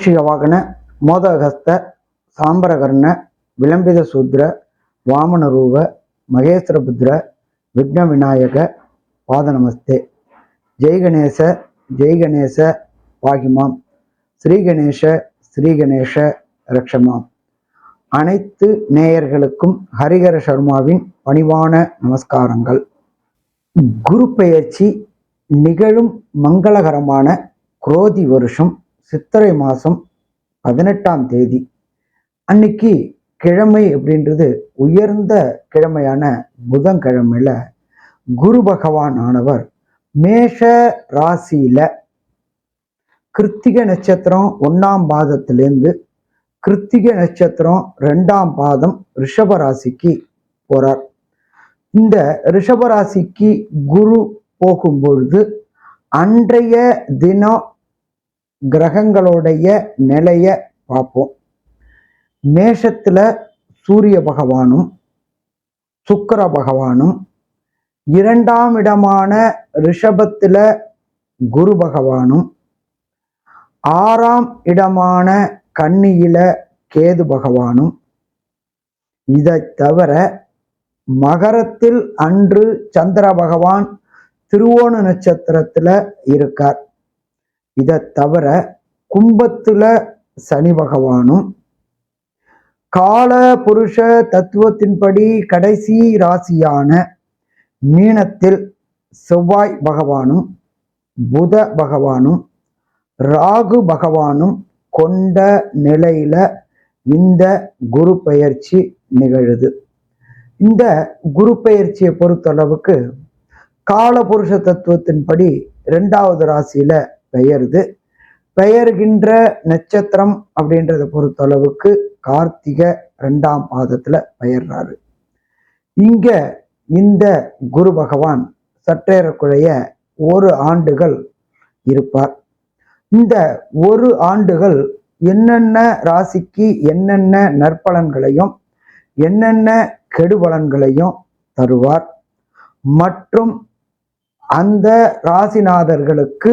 மூஷிக வாகன மோதகஸ்த சாம்பரகர்ண விளம்பித சூத்ர வாமன ரூப மகேஸ்வரபுத்திர விக்ன விநாயக பாத நமஸ்தே ஜெய் கணேச ஜெய் கணேச பாகிமாம். ஸ்ரீ கணேஷ ஸ்ரீ கணேஷ ரக்ஷமாம். அனைத்து நேயர்களுக்கும் ஹரிஹர சர்மாவின் பணிவான நமஸ்காரங்கள். குரு பெயர்ச்சி நிகழும் மங்களகரமான குரோதி வருஷம் சித்திரை மாதம் பதினெட்டாம் தேதி. அன்னைக்கு கிழமை அப்படின்றது உயர்ந்த கிழமையான புதன்கிழமையில குரு பகவான் ஆனவர் மேஷ ராசியில கிருத்திக நட்சத்திரம் ஒன்னாம் பாதத்திலேருந்து கிருத்திக நட்சத்திரம் ரெண்டாம் பாதம் ரிஷபராசிக்கு போறார். இந்த ரிஷபராசிக்கு குரு போகும்பொழுது அன்றைய தினம் கிரகங்களுடைய நிலைய பார்ப்போம். மேஷத்துல சூரிய பகவானும் சுக்கர பகவானும் இரண்டாம் இடமான ரிஷபத்துல குரு பகவானும் ஆறாம் இடமான கன்னியில கேது பகவானும். இதை தவிர மகரத்தில் அன்று சந்திர பகவான் திருவோண நட்சத்திரத்துல இருக்கார். இதை தவிர கும்பத்துல சனி பகவானும் கால புருஷ தத்துவத்தின்படி கடைசி ராசியான மீனத்தில் செவ்வாய் பகவானும் புத பகவானும் ராகு பகவானும் கொண்ட நிலையில இந்த குரு பெயர்ச்சி நிகழுது. இந்த குரு பெயர்ச்சியை பொறுத்தளவுக்கு காலபுருஷ தத்துவத்தின்படி ரெண்டாவது ராசியில பெயருது. பெயர்கின்ற நட்சத்திரம் அப்படின்றத பொறுத்தளவுக்கு கார்த்திக ரெண்டாம் பாதத்துல பெயர்றாரு. இங்க இந்த குரு பகவான் சற்றேறக்குழைய ஒரு ஆண்டுகள் இருப்பார். இந்த ஒரு ஆண்டுகள் என்னென்ன ராசிக்கு என்னென்ன நற்பலன்களையும் என்னென்ன கெடுபலன்களையும் தருவார் மற்றும் அந்த ராசிநாதர்களுக்கு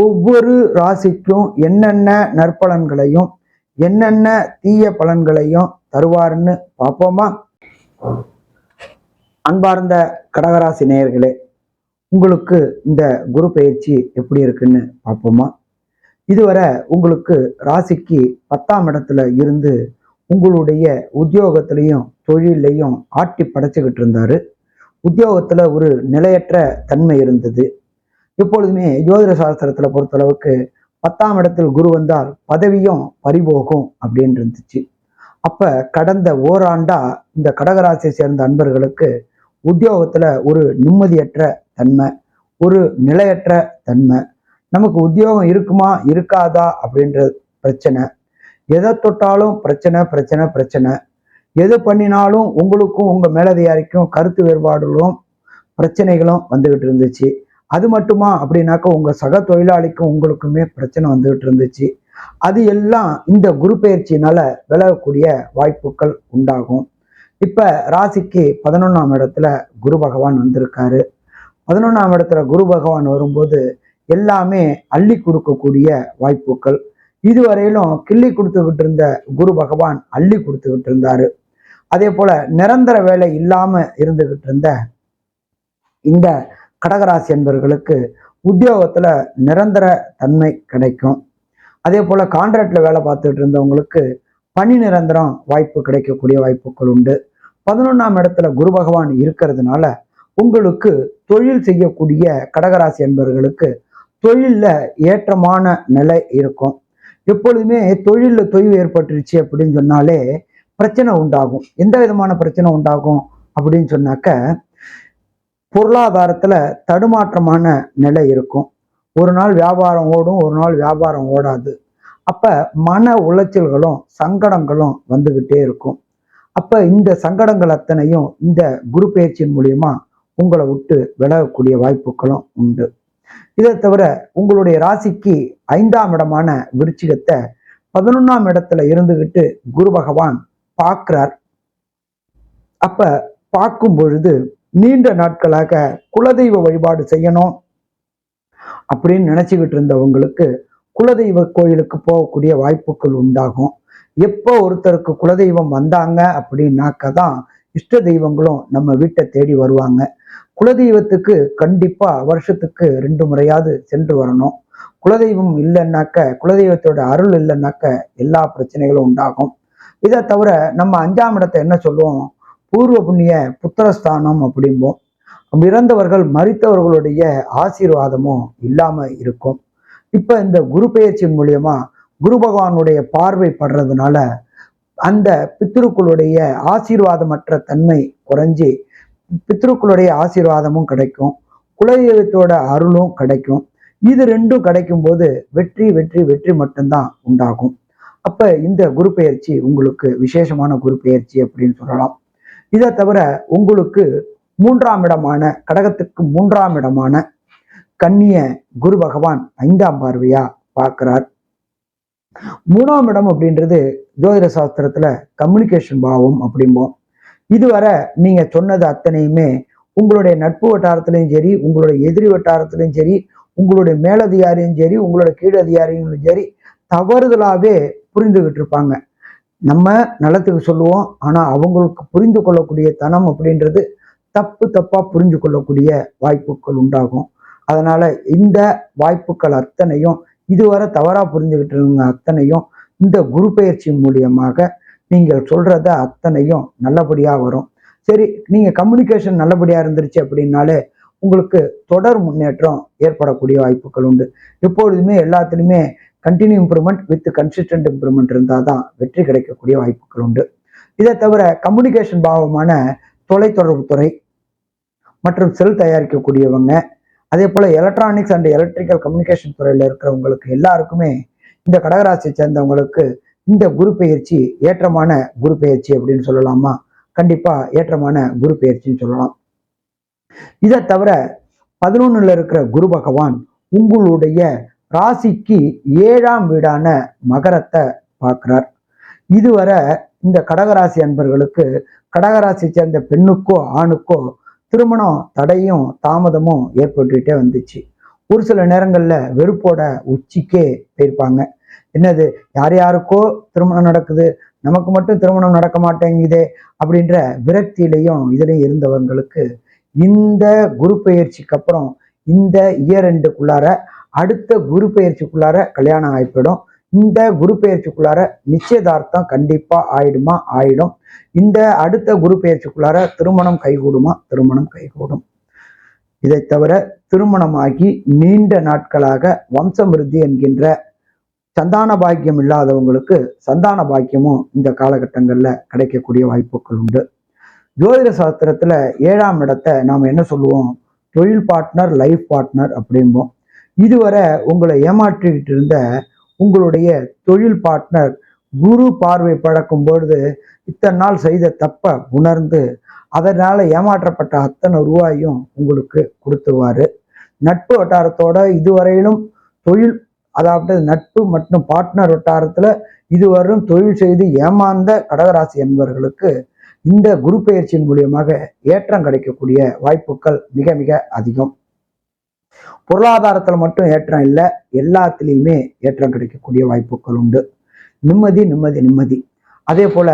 ஒவ்வொரு ராசிக்கும் என்னென்ன நற்பலன்களையும் என்னென்ன தீய பலன்களையும் தருவாருன்னு பார்ப்போமா? அன்பார்ந்த கடகராசி நேயர்களே உங்களுக்கு இந்த குரு பயிற்சி எப்படி இருக்குன்னு பார்ப்போமா? இதுவரை உங்களுக்கு ராசிக்கு பத்தாம் இடத்துல இருந்து உங்களுடைய உத்தியோகத்திலையும் தொழிலையும் ஆட்டி படைச்சுக்கிட்டு இருந்தாரு. உத்தியோகத்தில் ஒரு நிலையற்ற தன்மை இருந்தது. எப்பொழுதுமே ஜோதிட சாஸ்திரத்துல பொறுத்தளவுக்கு பத்தாம் இடத்தில் குரு வந்தால் பதவியும் பறிபோகும் அப்படின்னு இருந்துச்சு. அப்ப கடந்த ஓராண்டா இந்த கடகராசியை சேர்ந்த அன்பர்களுக்கு உத்தியோகத்துல ஒரு நிம்மதியற்ற தன்மை ஒரு நிலையற்ற தன்மை. நமக்கு உத்தியோகம் இருக்குமா இருக்காதா அப்படின்ற பிரச்சனை. எதை தொட்டாலும் பிரச்சனை பிரச்சனை பிரச்சனை. எது பண்ணினாலும் உங்களுக்கும் உங்க மேலதிகாரிக்கும் கருத்து வேறுபாடுகளும் பிரச்சனைகளும் வந்துகிட்டு இருந்துச்சு. அது மட்டுமா? அப்படின்னாக்கா உங்கள் சக தொழிலாளிக்கும் உங்களுக்குமே பிரச்சனை வந்துகிட்டு இருந்துச்சு. அது எல்லாம் இந்த குரு பயிற்சியினால விலகக்கூடிய வாய்ப்புகள் உண்டாகும். இப்போ ராசிக்கு பதினொன்றாம் இடத்துல குரு பகவான் வந்திருக்காரு. பதினொன்றாம் இடத்துல குரு பகவான் வரும்போது எல்லாமே அள்ளி கொடுக்கக்கூடிய வாய்ப்புகள். இதுவரையிலும் கிள்ளி கொடுத்துக்கிட்டு இருந்த குரு பகவான் அள்ளி கொடுத்துக்கிட்டு இருந்தாரு. அதே போல நிரந்தர வேலை இல்லாம இருந்துகிட்டு இருந்த இந்த கடகராசி என்பவர்களுக்கு உத்தியோகத்தில் நிரந்தர தன்மை கிடைக்கும். அதே போல் கான்ட்ராக்டில் வேலை பார்த்துட்டு இருந்தவங்களுக்கு பணி நிரந்தரம் வாய்ப்பு கிடைக்கக்கூடிய வாய்ப்புகள் உண்டு. பதினொன்றாம் இடத்துல குரு பகவான் இருக்கிறதுனால உங்களுக்கு தொழில் செய்யக்கூடிய கடகராசி என்பவர்களுக்கு தொழிலில் ஏற்றமான நிலை இருக்கும். எப்பொழுதுமே தொழிலில் தொய்வு ஏற்பட்டுருச்சு அப்படின்னு சொன்னாலே பிரச்சனை உண்டாகும். எந்த விதமான பிரச்சனை உண்டாகும் அப்படின்னு சொன்னாக்க பொருளாதாரத்துல தடுமாற்றமான நிலை இருக்கும். ஒரு நாள் வியாபாரம் ஓடும் ஒரு நாள் வியாபாரம் ஓடாது. அப்ப மன உளைச்சல்களும் சங்கடங்களும் வந்துகிட்டே இருக்கும். அப்ப இந்த சங்கடங்கள் அத்தனையும் இந்த குரு பயிற்சியின் மூலியமா உங்களை விட்டு விலகக்கூடிய வாய்ப்புகளும் உண்டு. இதை தவிர உங்களுடைய ராசிக்கு ஐந்தாம் இடமான விருச்சிகத்தை பதினொன்னாம் இடத்துல இருந்துகிட்டு குரு பகவான் பார்க்கிறார். அப்ப பார்க்கும் பொழுது நீண்ட நாட்களாக குலதெய்வ வழிபாடு செய்யணும் அப்படின்னு நினச்சிக்கிட்டு இருந்தவங்களுக்கு குலதெய்வ கோயிலுக்கு போகக்கூடிய வாய்ப்புகள் உண்டாகும். எப்போ ஒருத்தருக்கு குலதெய்வம் வந்தாங்க அப்படின்னாக்க தான் இஷ்ட தெய்வங்களும் நம்ம வீட்டை தேடி வருவாங்க. குலதெய்வத்துக்கு கண்டிப்பா வருஷத்துக்கு ரெண்டு முறையாவது சென்று வரணும். குலதெய்வம் இல்லைன்னாக்க குலதெய்வத்தோட அருள் இல்லைன்னாக்க எல்லா பிரச்சனைகளும் உண்டாகும். இதை தவிர நம்ம அஞ்சாம் இடத்தை என்ன சொல்லுவோம்? பூர்வ புண்ணிய புத்திரஸ்தானம் அப்படிம்போம். இறந்தவர்கள் மறித்தவர்களுடைய ஆசீர்வாதமும் இல்லாம இருக்கும். இப்ப இந்த குரு பெயர்ச்சியின் மூலியமா குரு பகவானுடைய பார்வை படுறதுனால அந்த பித்ருக்களுடைய ஆசீர்வாதமற்ற தன்மை குறைஞ்சி பித்ருக்களுடைய ஆசீர்வாதமும் கிடைக்கும். குலதெய்வத்தோட அருளும் கிடைக்கும். இது ரெண்டும் கிடைக்கும் போது வெற்றி வெற்றி வெற்றி மட்டும்தான் உண்டாகும். அப்ப இந்த குரு பெயர்ச்சி உங்களுக்கு விசேஷமான குரு பெயர்ச்சி அப்படின்னு சொல்லலாம். இதை தவிர உங்களுக்கு மூன்றாம் இடமான கடகத்துக்கு மூன்றாம் இடமான கன்னிய குரு பகவான் ஐந்தாம் பார்வையா பார்க்கிறார். மூணாம் இடம் அப்படின்றது ஜோதிட சாஸ்திரத்துல கம்யூனிகேஷன் பாவம் அப்படிம்போம். இதுவரை நீங்க சொன்னது அத்தனையுமே உங்களுடைய நட்பு வட்டாரத்திலையும் சரி உங்களுடைய எதிரி வட்டாரத்திலையும் சரி உங்களுடைய மேலதிகாரியும் சரி உங்களோட கீழதிகாரியும் சரி தவறுதலாவே புரிந்துகிட்டு இருப்பாங்க நம்ம நலத்துக்கு சொல்லுவோம். ஆனால் அவங்களுக்கு புரிந்து கொள்ளக்கூடிய தனம் அப்படின்றது தப்பு தப்பாக புரிஞ்சு கொள்ளக்கூடிய வாய்ப்புகள் உண்டாகும். அதனால் இந்த வாய்ப்புகள் அத்தனையும் இதுவரை தவறாக புரிஞ்சுக்கிட்டு இருந்த அத்தனையும் இந்த குரு பயிற்சி மூலியமாக நீங்கள் சொல்கிறத அத்தனையும் நல்லபடியாக வரும். சரி நீங்கள் கம்யூனிகேஷன் நல்லபடியாக இருந்துருச்சு அப்படின்னாலே உங்களுக்கு தொடர் முன்னேற்றம் ஏற்படக்கூடிய வாய்ப்புகள் உண்டு. எப்பொழுதுமே எல்லாத்துலேயுமே continue improvement with consistent improvement இருந்தால் தான் வெற்றி கிடைக்கக்கூடிய வாய்ப்புகள் உண்டு. இதை தவிர கம்யூனிகேஷன் பாவமான தொலைத்தொடர்புத்துறை மற்றும் செல் தயாரிக்கக்கூடியவங்க அதே போல் எலக்ட்ரானிக்ஸ் அண்ட் எலக்ட்ரிக்கல் கம்யூனிகேஷன் துறையில் இருக்கிறவங்களுக்கு எல்லாருக்குமே இந்த கடகராசியை சேர்ந்தவங்களுக்கு இந்த குரு பயிற்சி ஏற்றமான குரு பயிற்சி அப்படின்னு சொல்லலாமா? கண்டிப்பாக ஏற்றமான குரு பயிற்சின்னு சொல்லலாம். இதை தவிர பதினொன்னுல இருக்கிற குரு பகவான் உங்களுடைய ராசிக்கு ஏழாம் வீடான மகரத்தை பார்க்கிறார். இதுவரை இந்த கடகராசி அன்பர்களுக்கு கடகராசி சேர்ந்த பெண்ணுக்கோ ஆணுக்கோ திருமணம் தடையும் தாமதமும் ஏற்பட்டுக்கிட்டே வந்துச்சு. ஒரு சில நேரங்களில் வெறுப்போட உச்சிக்கே போயிருப்பாங்க. என்னது யார் யாருக்கோ திருமணம் நடக்குது நமக்கு மட்டும் திருமணம் நடக்க மாட்டேங்குதே அப்படின்ற விரக்தியிலையும் இதுலையும் இருந்தவங்களுக்கு இந்த குரு பயிற்சிக்கு அப்புறம் இந்த இயர் ரெண்டுக்குள்ளார அடுத்த குரு பயிற்சிக்குள்ளார கல்யாணம் ஆகிப்படும் இந்த குரு பயிற்சிக்குள்ளார நிச்சயதார்த்தம் கண்டிப்பா ஆயிடுமா? ஆயிடும். இந்த அடுத்த குரு பயிற்சிக்குள்ளார திருமணம் கைகூடுமா? திருமணம் கைகூடும். இதை தவிர திருமணமாகி நீண்ட நாட்களாக வம்சமிருத்தி என்கின்ற சந்தான பாக்கியம் இல்லாதவங்களுக்கு சந்தான பாக்கியமும் இந்த காலகட்டங்களில் கிடைக்கக்கூடிய வாய்ப்புகள் உண்டு. ஜோதிட சாஸ்திரத்துல ஏழாம் இடத்தை நாம் என்ன சொல்லுவோம்? தொழில் பார்ட்னர் லைஃப் பார்ட்னர் அப்படிம்போம். இதுவரை உங்களை ஏமாற்றிக்கிட்டு இருந்த உங்களுடைய தொழில் பார்ட்னர் குரு பார்வை பழக்கும் பொழுது இத்தனை நாள் செய்த தப்பை உணர்ந்து அதனால் ஏமாற்றப்பட்ட அத்தனை ரூபாயும் உங்களுக்கு கொடுத்துருவார். நட்பு வட்டாரத்தோட இதுவரையிலும் தொழில் அதாவது நட்பு மற்றும் பார்ட்னர் வட்டாரத்தில் இதுவரையும் தொழில் செய்து ஏமாந்த கடகராசி என்பவர்களுக்கு இந்த குரு பயிற்சியின் மூலியமாக ஏற்றம் கிடைக்கக்கூடிய வாய்ப்புகள் மிக மிக அதிகம். பொருளாதாரத்தில் மட்டும் ஏற்றம் இல்லை எல்லாத்துலேயுமே ஏற்றம் கிடைக்கக்கூடிய வாய்ப்புகள் உண்டு. நிம்மதி நிம்மதி நிம்மதி. அதே போல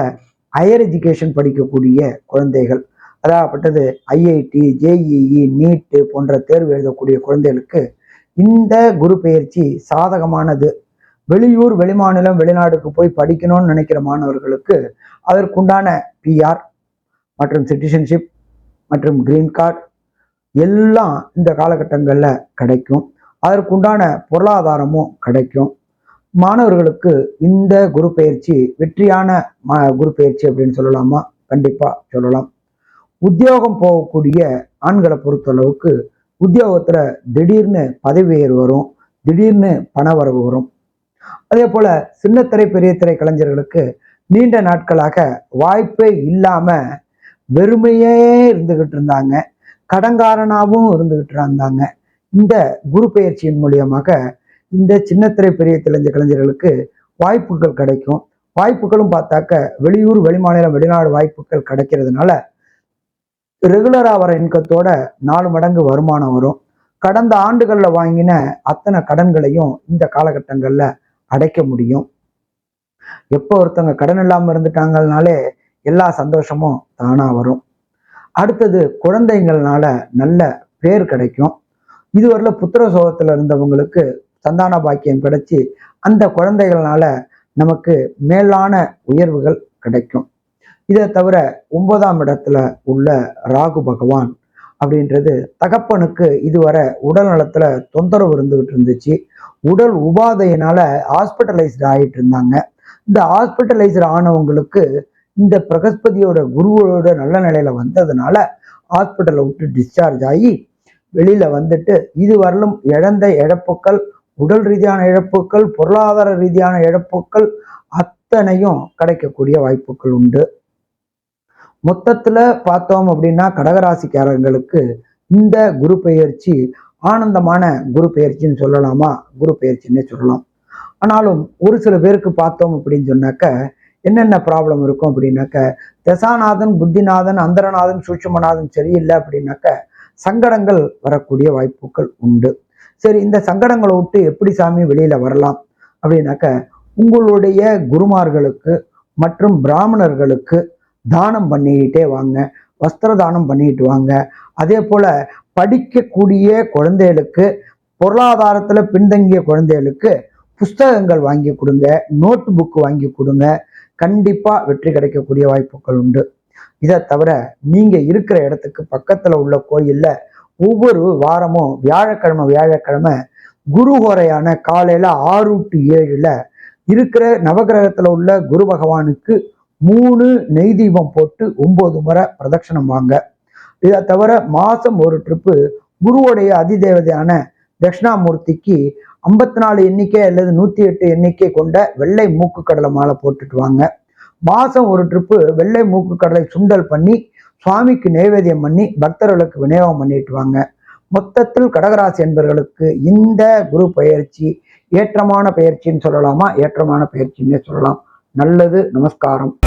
ஹையர் எஜுகேஷன் படிக்கக்கூடிய குழந்தைகள் அதாகப்பட்டது ஐஐடி ஜேஇஇ நீட்டு போன்ற தேர்வு எழுதக்கூடிய குழந்தைகளுக்கு இந்த குரு பயிற்சி சாதகமானது. வெளியூர் வெளிமாநிலம் வெளிநாடுக்கு போய் படிக்கணும்னு நினைக்கிற மாணவர்களுக்கு அதற்குண்டான பிஆர் மற்றும் சிட்டிசன்ஷிப் மற்றும் கிரீன் கார்டு எல்லாம் இந்த காலகட்டங்களில் கிடைக்கும். அதற்குண்டான பொருளாதாரமும் கிடைக்கும். மாணவர்களுக்கு இந்த குரு பயிற்சி வெற்றியான மா குரு பயிற்சி அப்படின்னு சொல்லலாமா? கண்டிப்பாக சொல்லலாம். உத்தியோகம் போகக்கூடிய ஆண்களை பொறுத்தளவுக்கு உத்தியோகத்தில் திடீர்னு பதவி உயர்வு வரும் திடீர்னு பண வரவு வரும். அதே போல சின்னத்திரை பெரிய திரை கலைஞர்களுக்கு நீண்ட நாட்களாக வாய்ப்பே இல்லாமல் வெறுமையே இருந்துகிட்டு இருந்தாங்க. கடங்காரனாகவும் இருந்துகிட்டு இருந்தாங்க இந்த குரு பயிற்சியின் மூலியமாக இந்த சின்னத்திரை பெரிய திரைஞ்ச கலைஞர்களுக்கு வாய்ப்புகள் கிடைக்கும். வாய்ப்புகளும் பார்த்தாக்க வெளியூர் வெளிமாநிலம் வெளிநாடு வாய்ப்புகள் கிடைக்கிறதுனால ரெகுலராக வர இன்கத்தோட நாலு மடங்கு வருமானம் வரும். கடந்த ஆண்டுகளில் வாங்கின அத்தனை கடன்களையும் இந்த காலகட்டங்களில் அடைக்க முடியும். எப்போ ஒருத்தவங்க கடன் இல்லாமல் இருந்துட்டாங்கனாலே எல்லா சந்தோஷமும் தானாக வரும். அடுத்தது குழந்தைங்கள்னால நல்ல பேர் கிடைக்கும். இதுவரையில் புத்திர சோகத்தில் இருந்தவங்களுக்கு சந்தான பாக்கியம் கிடைச்சி அந்த குழந்தைகள்னால நமக்கு மேலான உயர்வுகள் கிடைக்கும். இதை தவிர ஒன்பதாம் இடத்துல உள்ள ராகு பகவான் அப்படின்றது தகப்பனுக்கு இதுவரை உடல் நலத்துல தொந்தரவு இருந்துகிட்டு இருந்துச்சு. உடல் உபாதையினால ஹாஸ்பிட்டலைஸ்டு ஆகிட்டு இருந்தாங்க. இந்த ஹாஸ்பிட்டலைஸ்டு ஆனவங்களுக்கு இந்த பிரகஸ்பதியோட குருவோட நல்ல நிலையில வந்ததுனால ஹாஸ்பிட்டலை விட்டு டிஸ்சார்ஜ் ஆகி வெளியில வந்துட்டு இதுவரையிலும் இழந்த இழப்புக்கள் உடல் ரீதியான இழப்புக்கள் பொருளாதார ரீதியான இழப்புக்கள் அத்தனையும் கிடைக்கக்கூடிய வாய்ப்புகள் உண்டு. மொத்தத்துல பார்த்தோம் அப்படின்னா கடகராசிக்காரங்களுக்கு இந்த குரு பெயர்ச்சி ஆனந்தமான குரு பெயர்ச்சின்னு சொல்லலாமா? குரு பெயர்ச்சின்னே சொல்லலாம். ஆனாலும் ஒரு சில பேருக்கு பார்த்தோம் அப்படின்னு சொன்னாக்க என்னென்ன ப்ராப்ளம் இருக்கும் அப்படின்னாக்க தசாநாதன் புத்திநாதன் அந்தரநாதன் சூட்சுமநாதன் சரியில்லை அப்படின்னாக்க சங்கடங்கள் வரக்கூடிய வாய்ப்புகள் உண்டு. சரி இந்த சங்கடங்களை விட்டு எப்படி சாமி வெளியில வரலாம் அப்படின்னாக்க உங்களுடைய குருமார்களுக்கு மற்றும் பிராமணர்களுக்கு தானம் பண்ணிக்கிட்டே வாங்க வஸ்திர தானம் பண்ணிக்கிட்டு வாங்க. அதே போல படிக்கக்கூடிய குழந்தைகளுக்கு பொருளாதாரத்தில் பின்தங்கிய குழந்தைகளுக்கு புஸ்தகங்கள் வாங்கி கொடுங்க நோட் புக் வாங்கி கொடுங்க கண்டிப்பா வெற்றி கிடைக்கக்கூடிய வாய்ப்புகள் உண்டு. இதை தவிர நீங்க இருக்கிற இடத்துக்கு பக்கத்துல உள்ள கோயில்ல ஒவ்வொரு வாரமும் வியாழக்கிழமை வியாழக்கிழமை குருஹோரையான காலையில ஆறு டு ஏழுல இருக்கிற நவகிரகத்துல உள்ள குரு பகவானுக்கு மூணு நெய் தீபம் போட்டு ஒன்பது முறை பிரதட்சணம் வாங்க. இதை தவிர மாசம் ஒரு ட்ரிப்பு குருவோடைய அதிதேவதையான தட்சிணாமூர்த்திக்கு ஐம்பத்தி நாலு எண்ணிக்கை அல்லது நூற்றி எட்டு எண்ணிக்கை கொண்ட வெள்ளை மூக்கு கடலை மாலை போட்டுட்டு வாங்க. மாதம் ஒரு ட்ரிப்பு வெள்ளை மூக்கு கடலை சுண்டல் பண்ணி சுவாமிக்கு நைவேத்தியம் பண்ணி பக்தர்களுக்கு விநியோகம் பண்ணிட்டு வாங்க. மொத்தத்தில் கடகராசி என்பவர்களுக்கு இந்த குரு பயிற்சி ஏற்றமான பயிற்சின்னு சொல்லலாமா? ஏற்றமான பயிற்சின்னே சொல்லலாம். நல்லது நமஸ்காரம்.